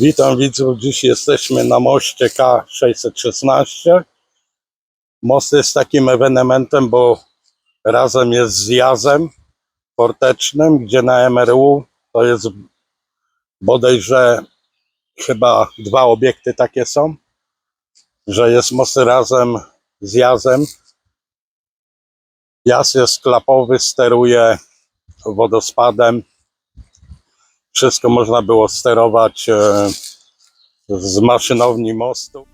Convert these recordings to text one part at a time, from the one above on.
Witam widzów. Dziś jesteśmy na moście K616. Most jest takim ewenementem, bo razem jest z jazem portecznym, gdzie na MRU to jest bodajże chyba dwa obiekty takie są, że jest most razem z jazem. Jaz jest klapowy, steruje wodospadem. Wszystko można było sterować e, z maszynowni mostu.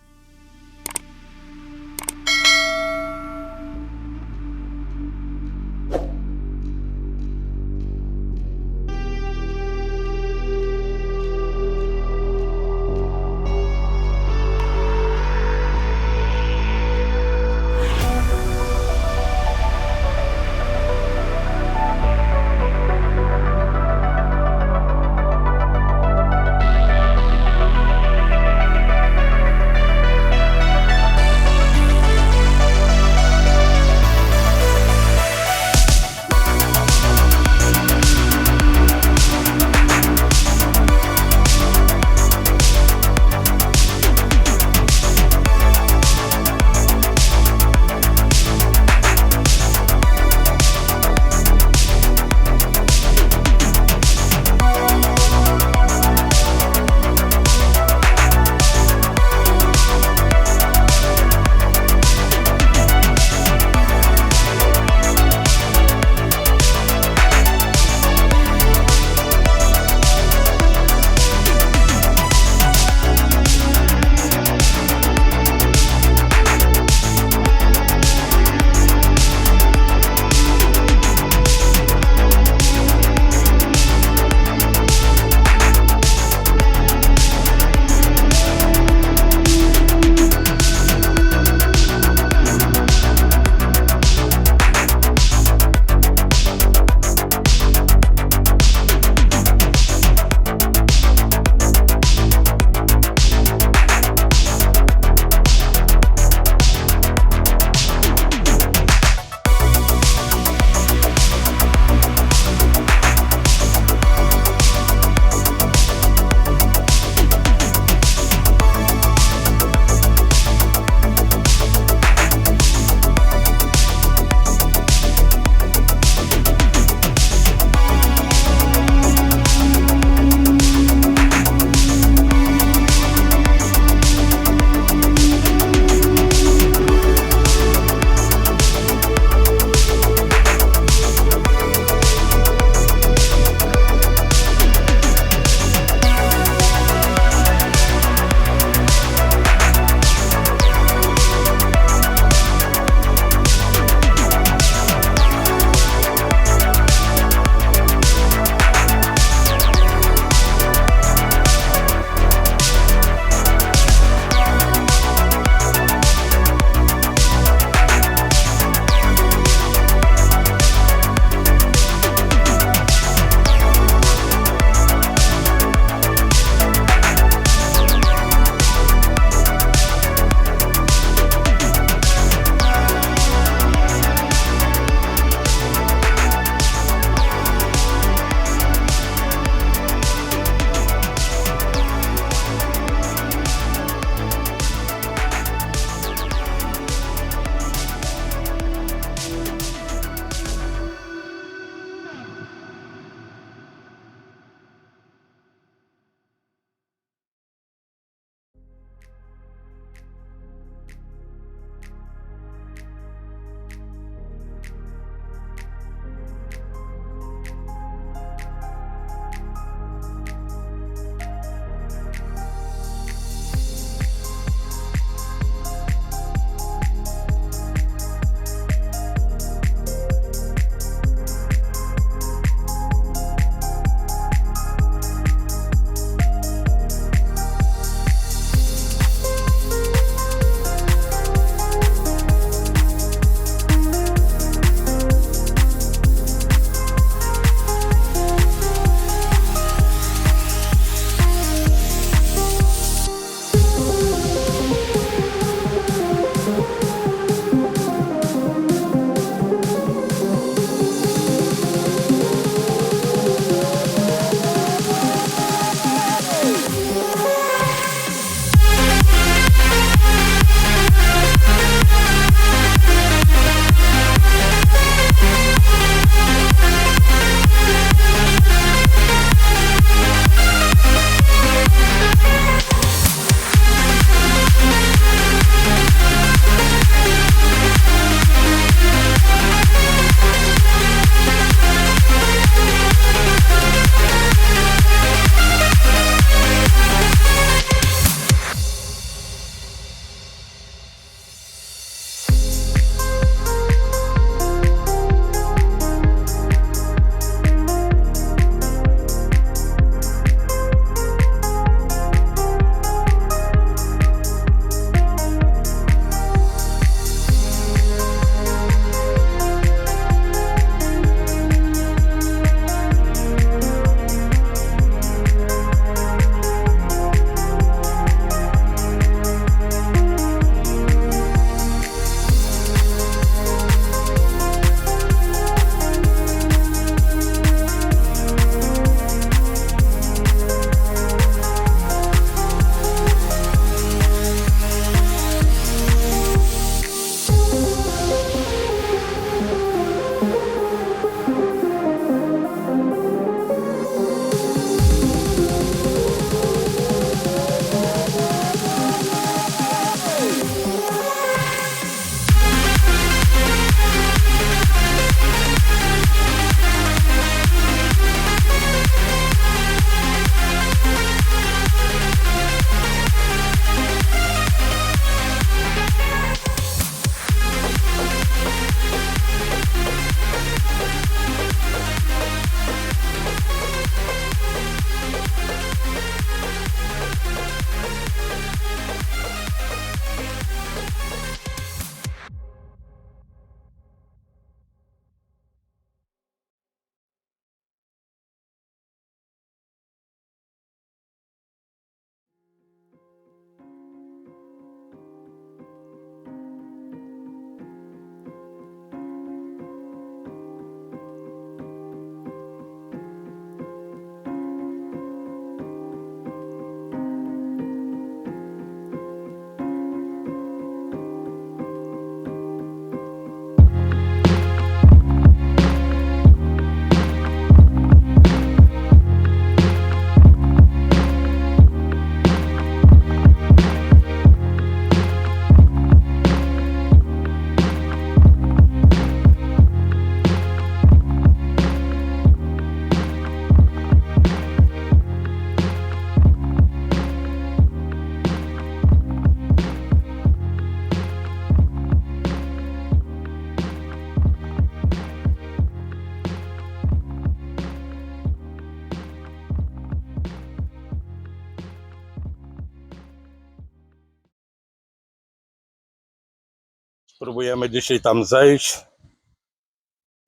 Spróbujemy dzisiaj tam zejść.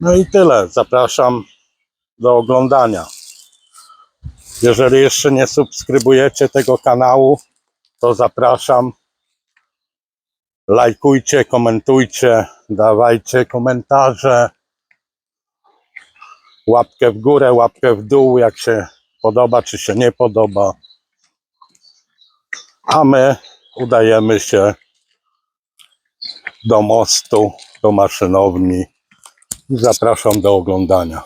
No i tyle. Zapraszam do oglądania. Jeżeli jeszcze nie subskrybujecie tego kanału, to zapraszam. Lajkujcie, komentujcie, dawajcie komentarze. Łapkę w górę, łapkę w dół, jak się podoba, czy się nie podoba. A my udajemy się do mostu, do maszynowni. Zapraszam do oglądania.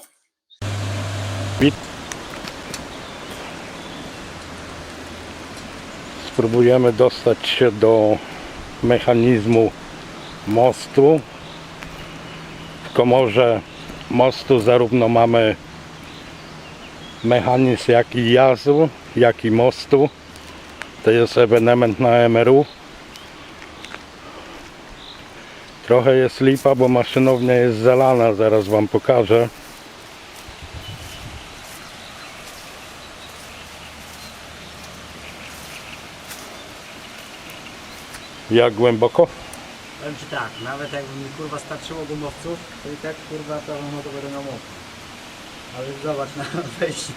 Spróbujemy dostać się do mechanizmu mostu. W komorze mostu zarówno mamy mechanizm jak i jazu, jak i mostu. To jest ewenement na MRU. Trochę jest lipa, bo maszynownia jest zalana, zaraz Wam pokażę. Jak głęboko? Powiem Ci tak, nawet jakby mi kurwa starczyło gumowców, to i tak kurwa to to będę. Ale zobacz na wejściu,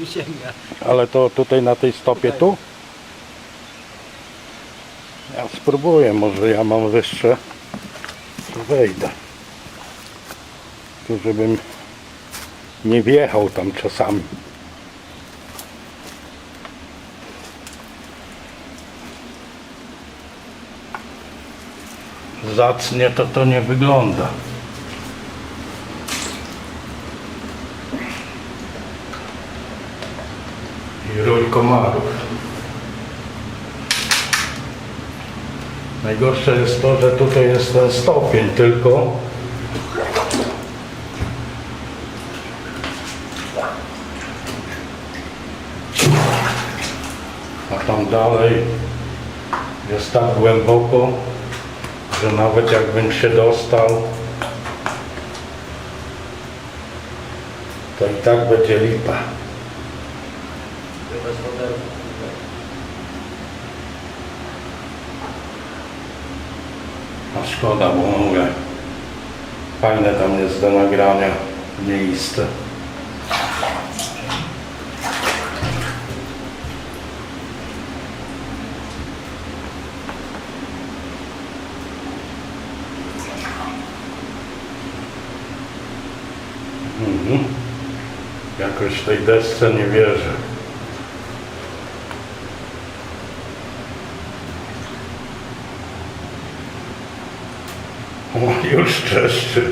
mi sięga. Ale to tutaj na tej stopie tu? Ja spróbuję, może ja mam wyższe. Wejdę. Tu żebym nie wjechał tam czasami. Zacnie to to nie wygląda. i rój komarów. Najgorsze jest to, że tutaj jest ten stopień tylko. A tam dalej jest tak głęboko, że nawet jakbym się dostał, to i tak będzie lipa. A szkoda, bo mówię, fajne tam jest do nagrania miejsce. Mhm. Jakoś tej desce nie wierzę. O, już czeszczy.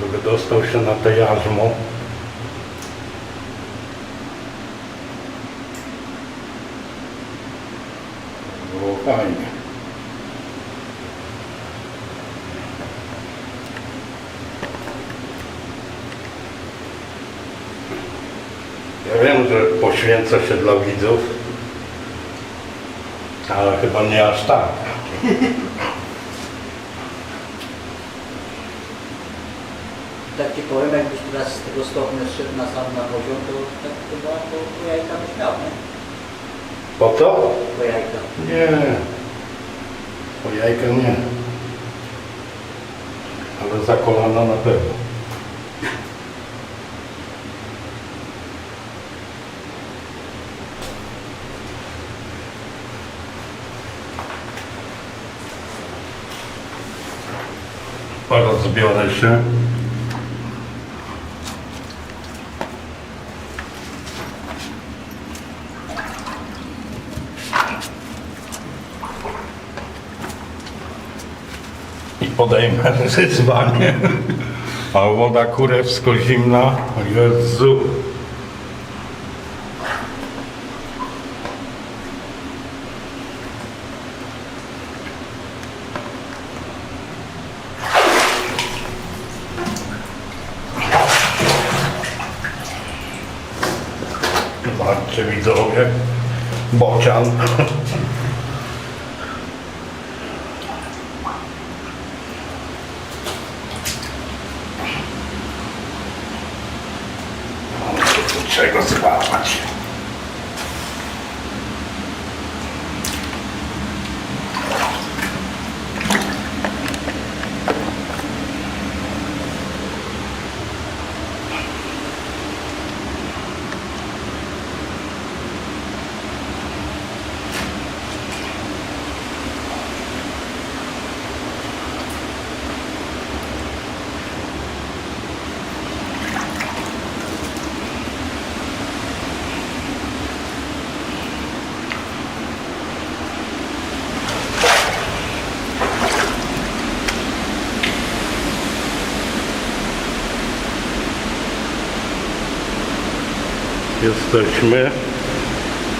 Żeby dostał się na te jarzmo. Było fajnie. Ja wiem, że poświęca się dla widzów. Ale chyba nie aż tak. Tak Ci powiem, jakbyś teraz z tego stopnia szedł na sam na poziom, to tak chyba po, po jajka byś miał, nie? Po co? Po jajka. Nie. Po jajka nie. Ale za kolana na pewno. Rozbiorę się. i podejmę wyzwanie. A woda kurewsko zimna, Jezu. Zobaczcie widzowie, bocian. Mam tu czego złapać. Jesteśmy,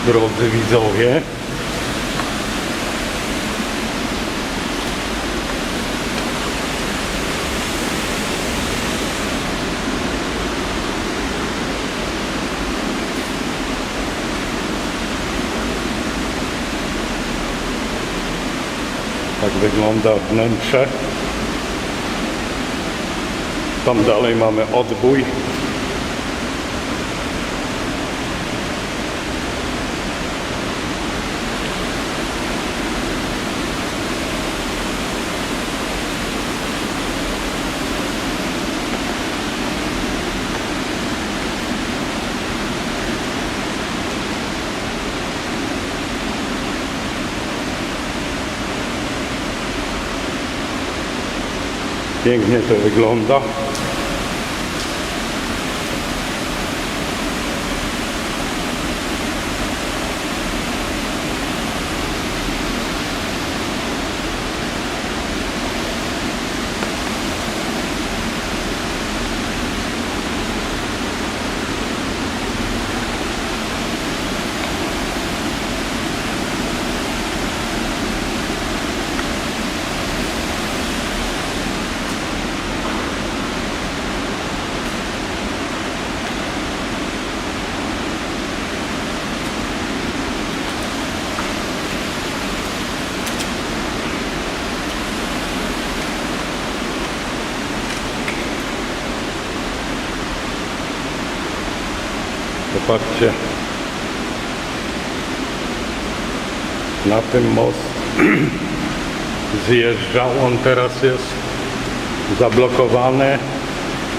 drodzy widzowie. Tak wygląda wnętrze. Tam dalej mamy odbój. Pięknie to wygląda. Popatrzcie. Na tym most zjeżdżał. On teraz jest zablokowany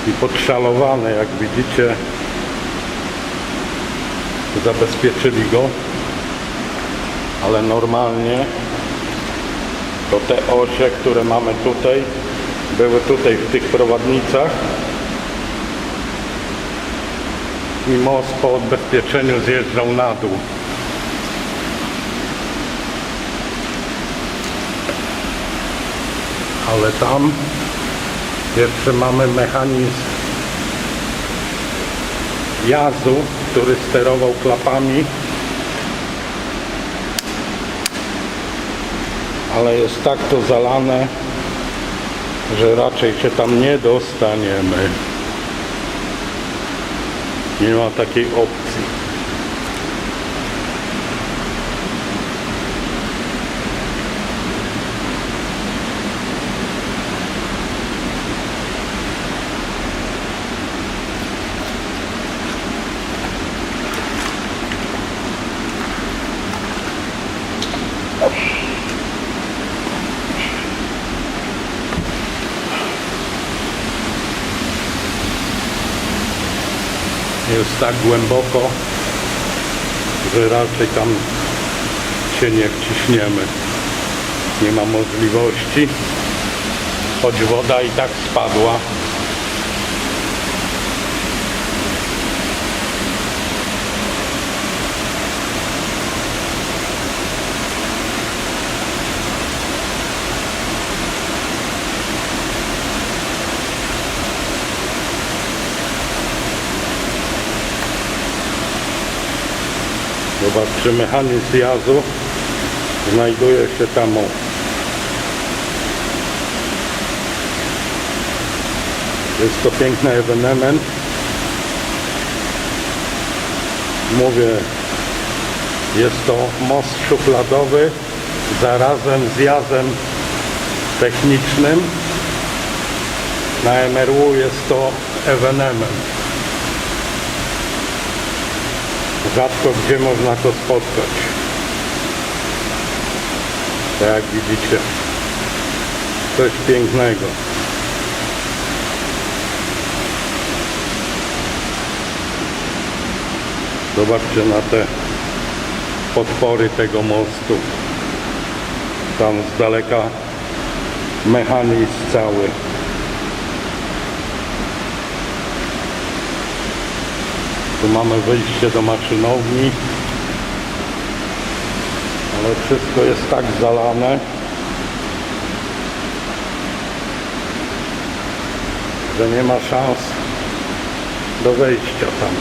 i podszalowany. Jak widzicie, zabezpieczyli go. Ale normalnie to te osie, które mamy tutaj, były tutaj w tych prowadnicach. I most po odbezpieczeniu zjeżdżał na dół. Ale tam jeszcze mamy mechanizm jazdu, który sterował klapami. Ale jest tak to zalane, że raczej się tam nie dostaniemy. Nie ma takiej opcji. Jest tak głęboko, że raczej tam się nie wciśniemy. Nie ma możliwości, choć woda i tak spadła. Zobaczcie, mechanizm jazdu znajduje się tam. o. Jest to piękny ewenement. Mówię, jest to most szufladowy zarazem z jazdem technicznym. Na MRU jest to ewenement. Rzadko gdzie można to spotkać. Tak jak widzicie, coś pięknego. Zobaczcie na te podpory tego mostu. Tam z daleka mechanizm cały. Tu mamy wyjście do maszynowni. Ale wszystko jest tak zalane. Że nie ma szans do wejścia tam.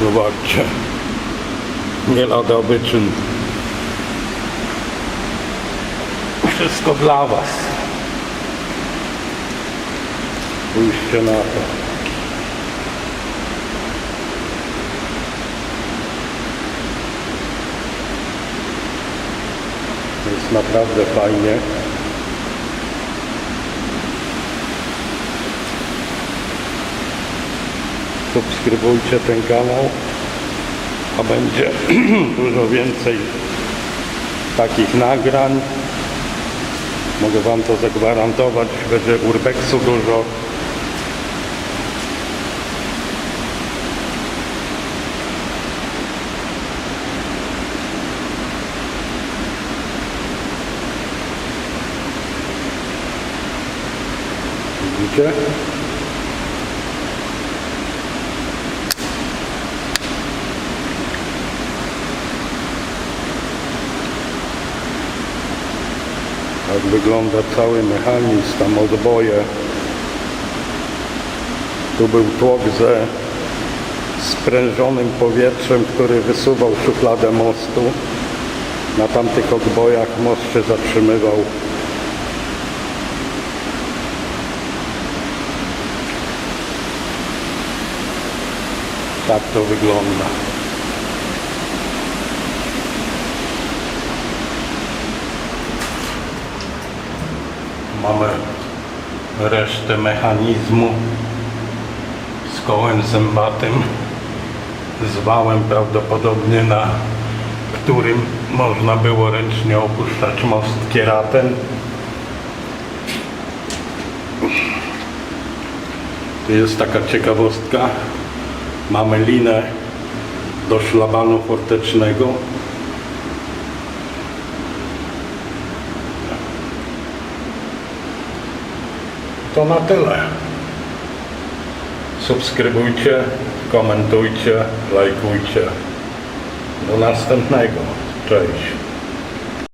Zobaczcie. Nie lada wyczyn. Wszystko dla Was. Spójrzcie na to. Jest naprawdę fajnie. Subskrybujcie ten kanał, a będzie dużo więcej takich nagrań. Mogę Wam to zagwarantować, będzie urbexu dużo. Widzicie? Wygląda cały mechanizm, tam odboje. Tu był tłok ze sprężonym powietrzem, który wysuwał szufladę mostu. Na tamtych odbojach most się zatrzymywał. Tak to wygląda. Mamy resztę mechanizmu z kołem zębatym, z wałem prawdopodobnie na którym można było ręcznie opuszczać most kieratem. Tu jest taka ciekawostka. Mamy linę do szlabanu fortecznego. To na tyle. Subskrybujcie, komentujcie, lajkujcie. Do następnego. Cześć.